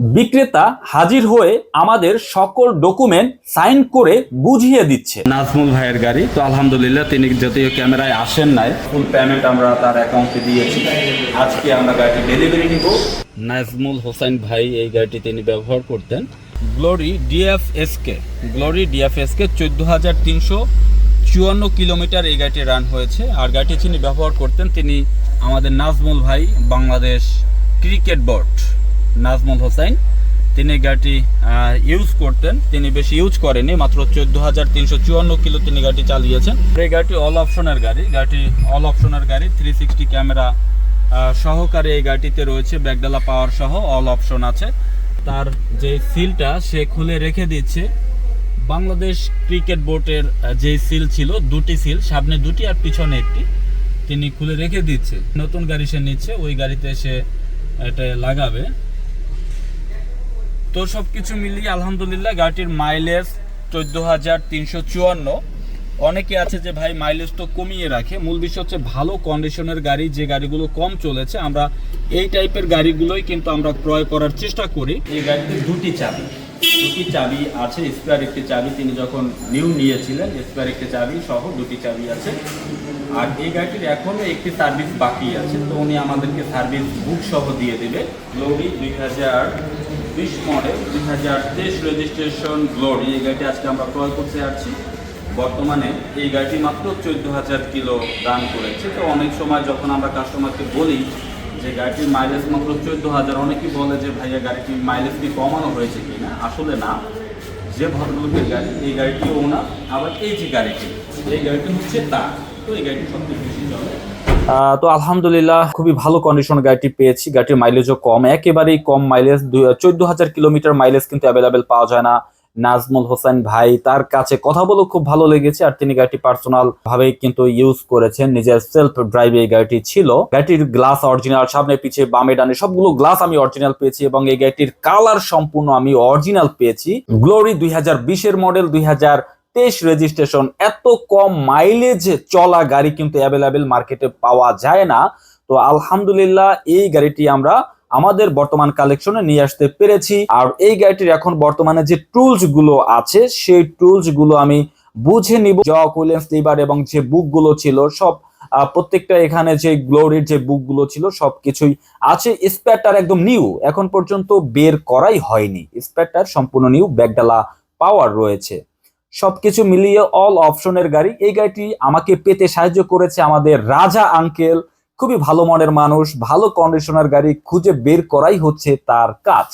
বিক্রেতা হাজির হয়ে আমাদের সকল ডকুমেন্ট সাইন করে বুঝিয়ে দিচ্ছে। নাজমুল ভাইয়ের গাড়ি তো আলহামদুলিল্লাহ তিনি যদিও ক্যামেরায় আসেন নাই ফুল পেমেন্ট আমরা তার অ্যাকাউন্টে দিয়েছি। আজকে আমরা গাড়িটি ডেলিভারি নিব। নাজমুল হোসেন ভাই এই গাড়িটি তিনি ব্যবহার করতেন। গ্লোরি ডিএফএসকে গ্লোরি ডিএফএসকে চোদ্দ হাজার তিনশো চুয়ান্ন কিলোমিটার এই গাড়িটি রান হয়েছে। আর গাড়িটি যিনি ব্যবহার করতেন তিনি আমাদের নাজমুল ভাই বাংলাদেশ ক্রিকেট বোর্ড। নাজমুল হোসাইন তিনি গাড়িটি ইউজ করতেন। তিনি বেশি ইউজ করেনি মাত্র চোদ্দ হাজার তিনশো চুয়ান্ন কিলো তিনি গাড়িটি চালিয়েছেন। এই গাড়িটি অল অপশনের গাড়ি। গাড়িটি অল অপশনের গাড়ি। থ্রি সিক্সটি ক্যামেরা সহকারে এই গাড়িটিতে রয়েছে ব্যাকডালা পাওয়ার সহ অল অপশন আছে। তার যে সিলটা সে খুলে রেখে দিচ্ছে। বাংলাদেশ ক্রিকেট বোর্ডের যে সিল ছিল, দুটি সিল, সামনে দুটি আর পিছনে একটি, তিনি খুলে রেখে দিচ্ছে। নতুন গাড়ি সে নিচ্ছে, ওই গাড়িতে সে এটা লাগাবে। তো সব কিছু মিলিয়ে আলহামদুলিল্লাহ গাড়িটির মাইলেজ চোদ্দ হাজার তিনশো চুয়ান্ন। অনেকে আছে যে ভাই মাইলেজ তো কমিয়ে রাখে। মূল বিষয় হচ্ছে ভালো কন্ডিশনের গাড়ি, যে গাড়িগুলো কম চলেছে, আমরা এই টাইপের গাড়িগুলোই কিন্তু আমরা ক্রয় করার চেষ্টা করি। এই গাড়িতে দুটি চাবি দুটি চাবি আছে স্পেয়ার একটি চাবি তিনি যখন নিউ নিয়েছিলেন স্পেয়ার একটি চাবি সহ দুটি চাবি আছে। আর এই গাড়িটির এখনও একটি সার্ভিস বাকি আছে। তো উনি আমাদেরকে সার্ভিস বুক সহ দিয়ে দেবে। গ্লোরি দুই হাজার বিশ মডেল, দুই হাজার তেইশ রেজিস্ট্রেশন গ্লোরি এই গাড়িটি আজকে আমরা ক্রয় করতে যাচ্ছি। বর্তমানে এই গাড়িটি মাত্র চোদ্দ হাজার কিলো রান করেছে। তো অনেক সময় যখন আমরা কাস্টমারকে বলি যে গাড়িটির মাইলেজ মাত্র চোদ্দ হাজার অনেকেই বলে যে, ভাইয়া, গাড়িটির মাইলেজ কি কমানো হয়েছে কি না আসলে না। যে ভদ্রলোকের গাড়ি, এই গাড়িটিও ওনার আবার এই যে গাড়িটি, এই গাড়িটি হচ্ছে তার। তো এই গাড়িটি সবচেয়ে বেশি চলে। তো আলহামদুলিল্লাহ খুবই ভালো কন্ডিশন গাড়িটি পেয়েছি। গাড়িটির মাইলেজও কম। একেবারেই কম মাইলেজ চোদ্দ হাজার কিলোমিটার মাইলেজ কিন্তু অ্যাভেলেবেল পাওয়া যায় না নাজমুল হোসেন ভাই। তার কাছে কথা বলে খুব ভালো লেগেছে আর তিনি গাড়িটি পার্সোনাল ভাবে কিন্তু ইউজ করেছেন। নিজের সেলফ ড্রাইভ এই গাড়িটি ছিল। গাড়িটির গ্লাস অরিজিনাল সামনে, পিছে, বামে, ডানে সবগুলো গ্লাস আমি অরিজিনাল পেয়েছি এবং এই গাড়িটির কালার সম্পূর্ণ আমি অরিজিনাল পেয়েছি। গ্লোরি দুই বিশের মডেল দুই হাজার তেইশ রেজিস্ট্রেশন এত কম মাইলেজ চলা গাড়ি কিন্তু অ্যাভেলেবেল মার্কেটে পাওয়া যায় না। তো আলহামদুলিল্লাহ, এই গাড়িটি আমরা আমাদের বর্তমান কালেকশনে নিয়ে আসতে পেরেছি। আর এই গাড়িটির এখন বর্তমানে যে টুলসগুলো আছে, সেই টুলসগুলো আমি বুঝে নিব। জক উইলিয়ামস লিভার এবং যে বুকগুলো ছিল, সব প্রত্যেকটা এখানে যে গ্লোরির যে বুকগুলো ছিল, সবকিছুই আছে। স্পেয়ারটার একদম নিউ এখন পর্যন্ত বের করাই হয়নি। স্পেয়ারটার সম্পূর্ণ নিউ ব্যাগডালা পাওয়ার রয়েছে। সবকিছু মিলিয়ে অল অপশনের গাড়ি। এই গাড়িটি আমাকে পেতে সাহায্য করেছে আমাদের রাজা আঙ্কেল খুবই ভালো মনের মানুষ, ভালো কন্ডিশনার গাড়ি খুঁজে বের করাই হচ্ছে তার কাজ।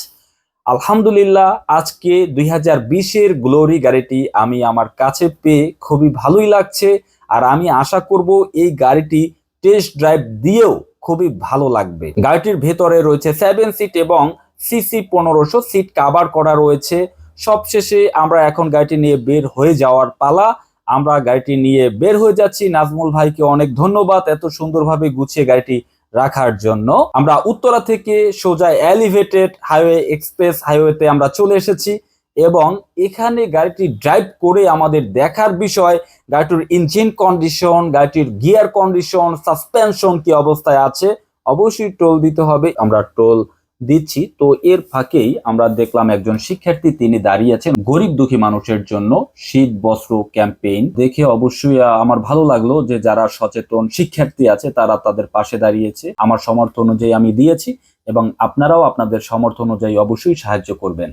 আলহামদুলিল্লাহ, আজকে দুই হাজার বিশের গ্লোরি গাড়িটি আমি আমার কাছে পেয়ে খুবই ভালোই লাগছে। আর আমি আশা করব এই গাড়িটি টেস্ট ড্রাইভ দিয়েও খুবই ভালো লাগবে। গাড়িটির ভেতরে রয়েছে সেভেন সিট এবং সিসি পনেরোশো সিট কাভার করা রয়েছে। সবশেষে আমরা এখন গাড়িটি নিয়ে বের হয়ে যাওয়ার পালা। আমরা গাড়িটি নিয়ে বের হয়ে যাচ্ছি। নাজমুল ভাইকে অনেক ধন্যবাদ এত সুন্দরভাবে গুছিয়ে গাড়িটি রাখার জন্য। আমরা উত্তরা থেকে সোজা এলিভেটেড হাইওয়ে এক্সপ্রেস হাইওয়েতে আমরা চলে এসেছি এবং এখানে গাড়িটি ড্রাইভ করে আমাদের দেখার বিষয়, গাড়িটির ইঞ্জিন কন্ডিশন, গাড়িটির গিয়ার কন্ডিশন, সাসপেনশন কি অবস্থায় আছে, অবশ্যই টোল দিতে হবে। আমরা টোল দিচ্ছি। তো এর ফাঁকেই আমরা দেখলাম একজন শিক্ষার্থী, তিনি দাঁড়িয়েছেন গরিব দুঃখী মানুষের জন্য শীত বস্ত্র ক্যাম্পেইন। দেখে অবশ্যই আমার ভালো লাগল যে যারা সচেতন শিক্ষার্থী আছে, তারা তাদের পাশে দাঁড়িয়েছে। আমার সমর্থ অনুযায়ী আমি দিয়েছি এবং আপনারাও আপনাদের সমর্থ অনুযায়ী অবশ্যই সাহায্য করবেন।